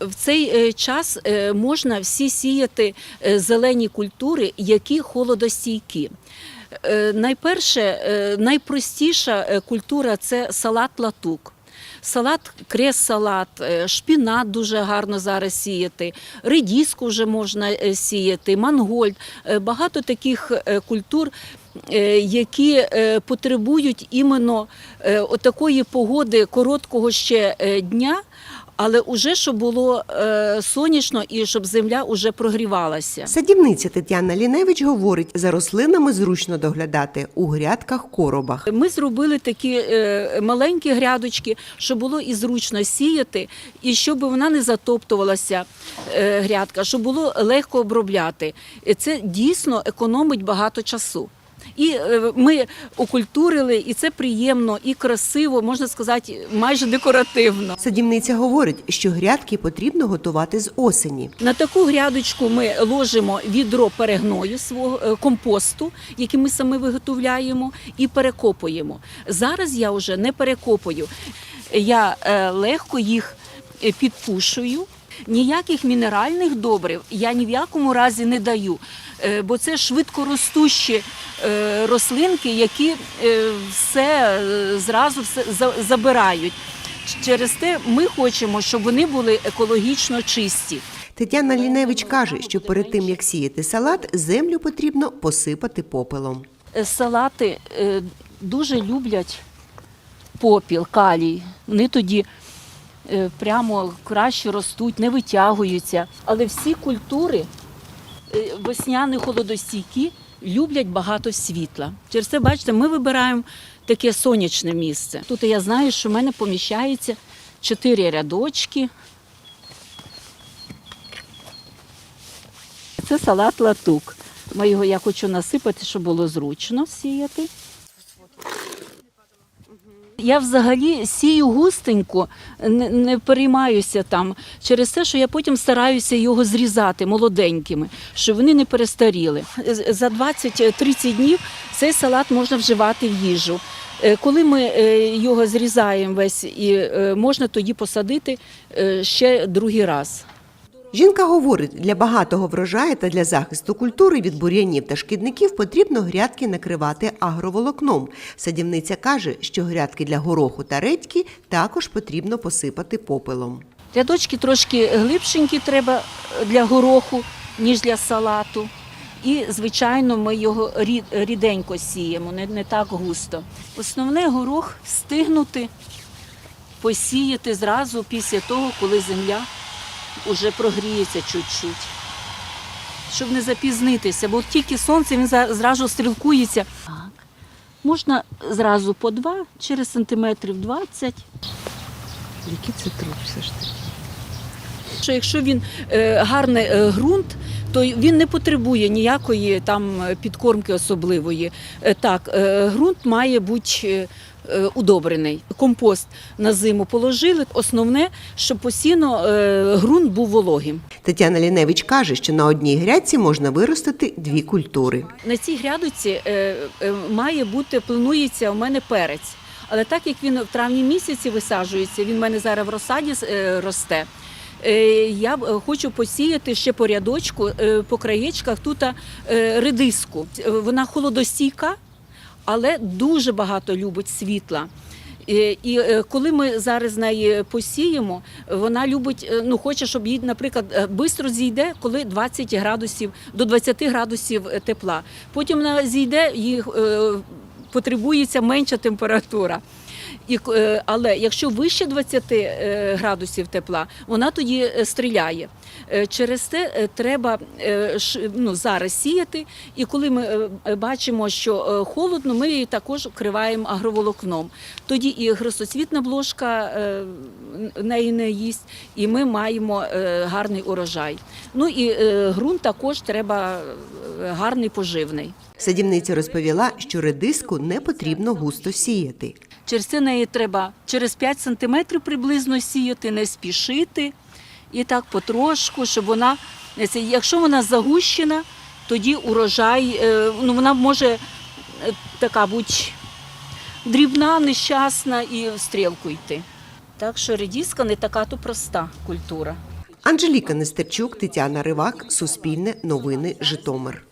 В цей е, час е, можна всі сіяти е, зелені культури, які холодостійкі. Найперше, найпростіша культура це салат латук. Салат, крес-салат, шпінат дуже гарно зараз сіяти, редіску вже можна сіяти, мангольд. Багато таких культур, які потребують іменно отакої погоди короткого ще дня, але уже щоб було е, сонячно і щоб земля уже прогрівалася. Садівниця Тетяна Ліневич говорить, за рослинами зручно доглядати у грядках-коробах. Ми зробили такі е, маленькі грядочки, щоб було і зручно сіяти, і щоб вона не затоптувалася е, грядка, щоб було легко обробляти. Це дійсно економить багато часу. І е, ми окультурили, і це приємно, і красиво, можна сказати, майже декоративно. Садівниця говорить, що грядки потрібно готувати з осені. На таку грядочку ми ложимо відро перегною свого е, компосту, який ми самі виготовляємо, і перекопуємо. Зараз я вже не перекопую. Я е, легко їх підпушую. Ніяких мінеральних добрив я ні в якому разі не даю, е, бо це швидкоростущі е, рослинки, які е, все зразу все забирають. Через те ми хочемо, щоб вони були екологічно чисті. Тетяна Ліневич каже, що перед тим як сіяти салат, землю потрібно посипати попелом. Салати дуже люблять попіл, калій. Вони тоді прямо краще ростуть, не витягуються. Але всі культури е, весняні холодостійкі люблять багато світла. Через це, бачите, ми вибираємо таке сонячне місце. Тут я знаю, що в мене поміщається чотири рядочки. Це салат латук. Ми його я хочу насипати, щоб було зручно сіяти. Я взагалі сію густенько, не, не переймаюся там через те, що я потім стараюся його зрізати молоденькими, щоб вони не перестаріли. За 20-30 днів цей салат можна вживати в їжу. Е, Коли ми е, його зрізаємо весь, і е, можна тоді посадити ще другий раз. Жінка говорить, для багатого врожаю та для захисту культури від бур'янів та шкідників потрібно грядки накривати агроволокном. Садівниця каже, що грядки для гороху та редьки також потрібно посипати попелом. Рядочки трошки глибшенькі треба для гороху, ніж для салату. І, звичайно, ми його рід- ріденько сіємо, не, не так густо. Основне горох встигнути посіяти зразу після того, коли земля вже прогріється чуть-чуть. Щоб не запізнитися, бо тільки сонце він зразу стрілкується. Так. Можна зразу по два, через сантиметрів 20. Який це труп все ж таки? Що якщо він е, гарний е, ґрунт, то він не потребує ніякої там е, підкормки особливої. Так, ґрунт має бути удобрений. Компост на зиму положили. Основне, щоб постійно е, ґрунт був вологим. Тетяна Ліневич каже, що на одній грядці можна виростити дві культури. На цій грядочці е, має бути, планується у мене перець. Але так як він в травні місяці висаджується, він в мене зараз в розсаді росте. Е, Я е, хочу посіяти ще по рядочку, е, по краєчках тут редиску. Вона холодостійка, але дуже багато любить світла. І, коли ми зараз неї посіємо, вона любить, ну хоче, щоб їй, наприклад, швидко зійде, коли 20 градусів до 20 градусів тепла. Потім вона зійде, їй потребується менша температура. І, е, але якщо вище 20 е, градусів тепла, вона тоді е, стріляє. Через це треба ну, зараз сіяти, і коли ми бачимо, що холодно, ми її також вкриваємо агроволокном. Тоді і гросоцвітна бложка е, неї не їсть, і ми маємо гарний урожай. Ну і ґрунт також треба гарний поживний. Садівниця розповіла, що редиску не потрібно густо сіяти. Через це неї треба через 5 сантиметрів приблизно сіяти, не спішити. І так потрошку, щоб вона, якщо вона загущена, тоді урожай, е, ну вона може е, така бути дрібна, нещасна і стрілку йти. Так що редіска не така то проста культура. Анжеліка Нестерчук, Тетяна Ривак, Суспільне, Новини, Житомир.